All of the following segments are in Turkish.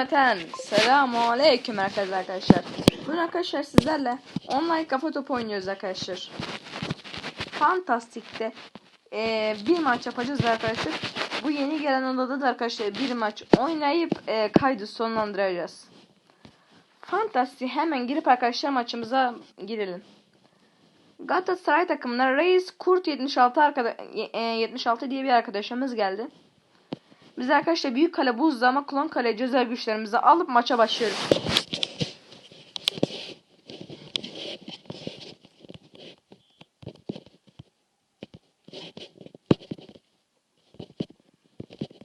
Cümleten selamun aleyküm arkadaşlar. Bugün arkadaşlar sizlerle online kafa topu oynuyoruz arkadaşlar. Fantastik'te eee, bir maç yapacağız arkadaşlar. Bu yeni gelen odada da arkadaşlar bir maç oynayıp eee, kaydı sonlandıracağız. Fantastik hemen girip arkadaşlar maçımıza girelim. Galatasaray takımına Reis Kurt 76 arkada, e, 76 diye bir arkadaşımız geldi. Biz arkadaşlar büyük kale buzlama klon kale özel güçlerimizi alıp maça başlıyoruz.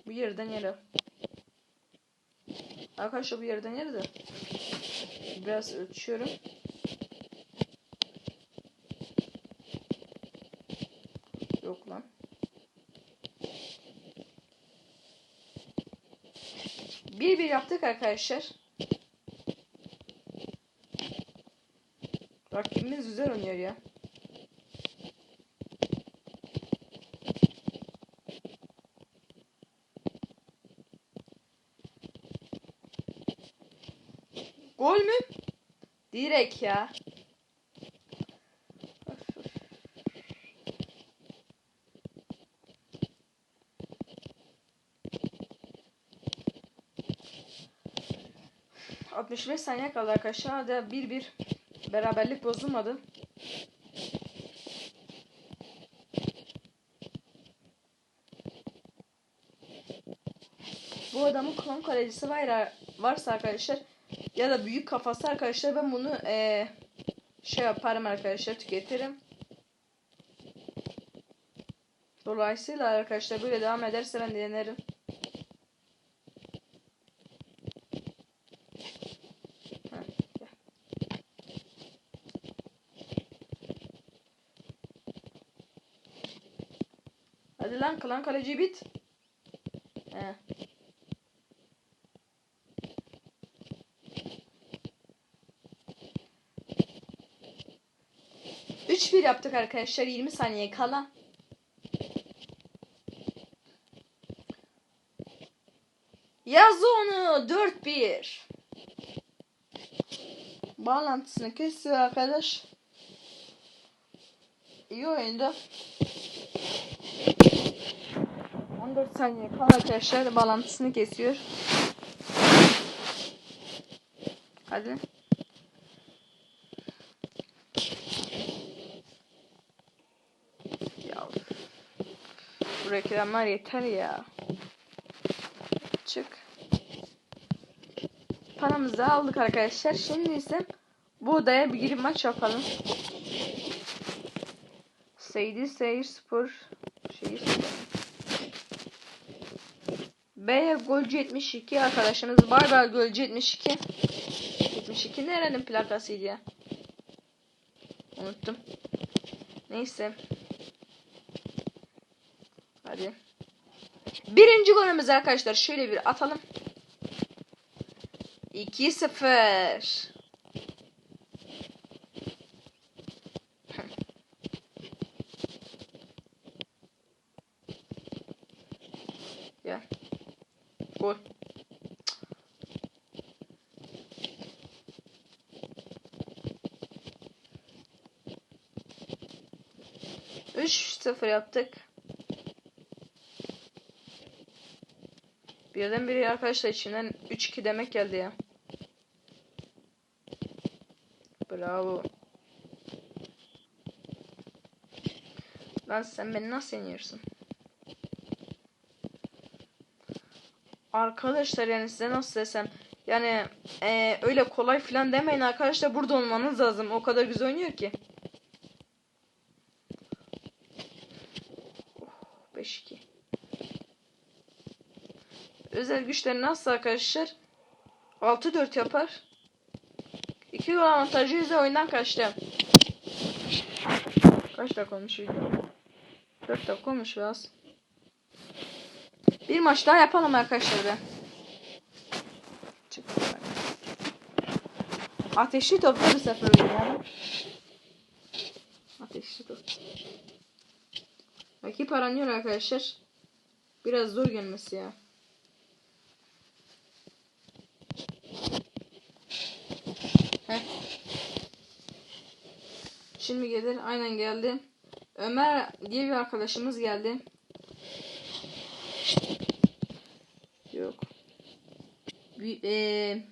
Bu yerden yere. Arkadaşlar bu yerden yere de. Biraz ölçüyorum. Yok lan. Bir yaptık arkadaşlar. Rakibimiz güzel oynuyor ya. Gol mü? Direkt ya. ...65 saniye kaldı arkadaşlar. Hadi 1-1 beraberlik bozulmadı. Bu adamın klon kalecisi var, varsa arkadaşlar ya da büyük kafası arkadaşlar ben bunu eee, şey yaparım arkadaşlar tüketirim. Dolayısıyla arkadaşlar böyle devam ederse ben denerim. Heh, gel. Hadi lan klan kaleci bit. He. Üç bir yaptık arkadaşlar 20 saniye kala. Yaz onu 4-1. Bağlantısını kesiyor arkadaş. İyi oyunda. 14 saniye kala arkadaşlar bağlantısını kesiyor. Hadi. Ya. Bu reklamlar yeter ya. Çık. Paramızı aldık arkadaşlar. Şimdi ise bu odaya bir girip maç yapalım. Seydi Seyir Spor şeyi B'ye golcü 72 arkadaşımız Barbar golcü 72 72 nerenin plakasıydı ya? Unuttum. Neyse. Hadi. Birinci golümüz arkadaşlar şöyle bir atalım. 2-0. 3-0 yaptık. Birden biri arkadaşlar içinden 3-2 demek geldi ya. Bravo. Lan sen beni nasıl yeniyorsun? Arkadaşlar yani size nasıl desem yani e, öyle kolay filan demeyin arkadaşlar burada olmanız lazım. O kadar güzel oynuyor ki. Özel güçleri nasıl arkadaşlar? 6-4 yapar. 2 gol avantajı yüzde oyundan kaçtı. Kaç dakika olmuş video? 4 dakika olmuş biraz. Bir maç daha yapalım arkadaşlar be. Çık. Ateşli topla bu sefer oynayalım. Ateşli top. Rakip aranıyor arkadaşlar. Biraz zor gelmesi ya. Şimdi gelir. Aynen geldi. Ömer diye bir arkadaşımız geldi. Yok. Bir, eee,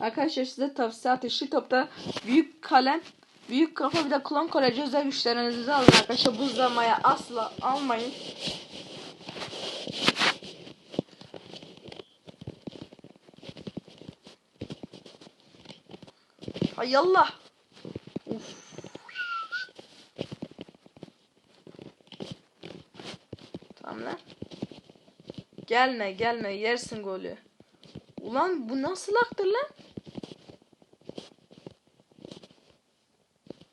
arkadaşlar size tavsiye ateşli topta büyük kalem, büyük kafa bir de klon kaleci özel güçlerinizi alın arkadaşlar. Buzlamaya asla almayın. Ay Allah. Tamam lan. Gelme gelme yersin golü. Ulan bu nasıl aktır lan?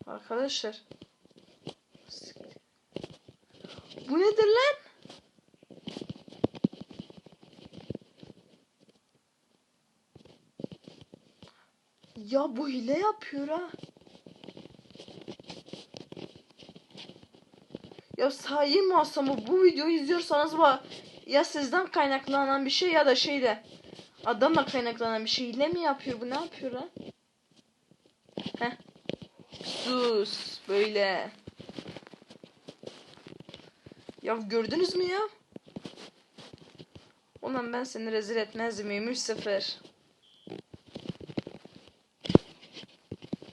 Arkadaşlar. Bu nedir lan? Ya bu hile yapıyor ha. Ya sahi muhasamı bu videoyu izliyorsanız var ya sizden kaynaklanan bir şey ya da şeyde adamla kaynaklanan bir şey hile mi yapıyor bu ne yapıyor ha? Heh. Sus böyle. Ya gördünüz mü ya? Ulan ben seni rezil etmez miyim? 3-0.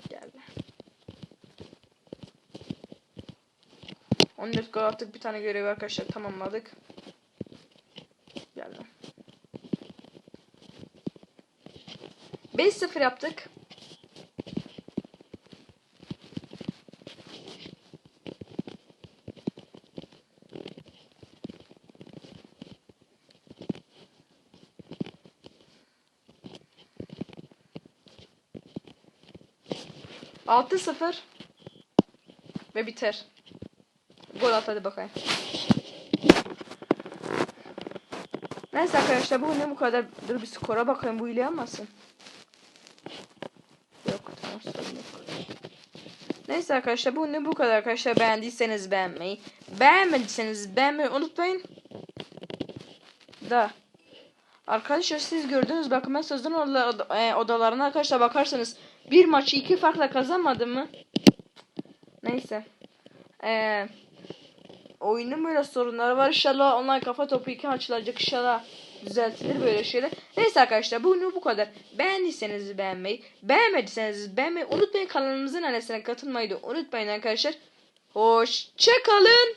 Geldi. 14 gol attık. Bir tane görev arkadaşlar tamamladık. Geldi. 5-0 yaptık. Altı sıfır ve biter. Gol at hadi bakayım. Neyse arkadaşlar bugün bu kadar. Dur bir skora bakayım bu ile yapmasın. Yok sorun yok. Neyse arkadaşlar bugün bu kadar arkadaşlar. Beğendiyseniz beğenmeyi. Beğenmediyseniz beğenmeyi unutmayın. Da. Arkadaşlar siz gördünüz bakın ben oda- e, odalarına arkadaşlar bakarsanız bir maçı iki farkla kazanmadı mı? Neyse. Eee oyunun böyle sorunları var. İnşallah online kafa topu iki açılacak. İnşallah düzeltilir böyle şeyler. Neyse arkadaşlar bugün bu kadar. Beğendiyseniz beğenmeyi, beğenmediyseniz beğenmeyi unutmayın. Kanalımızın ailesine katılmayı da unutmayın arkadaşlar. Hoşçakalın.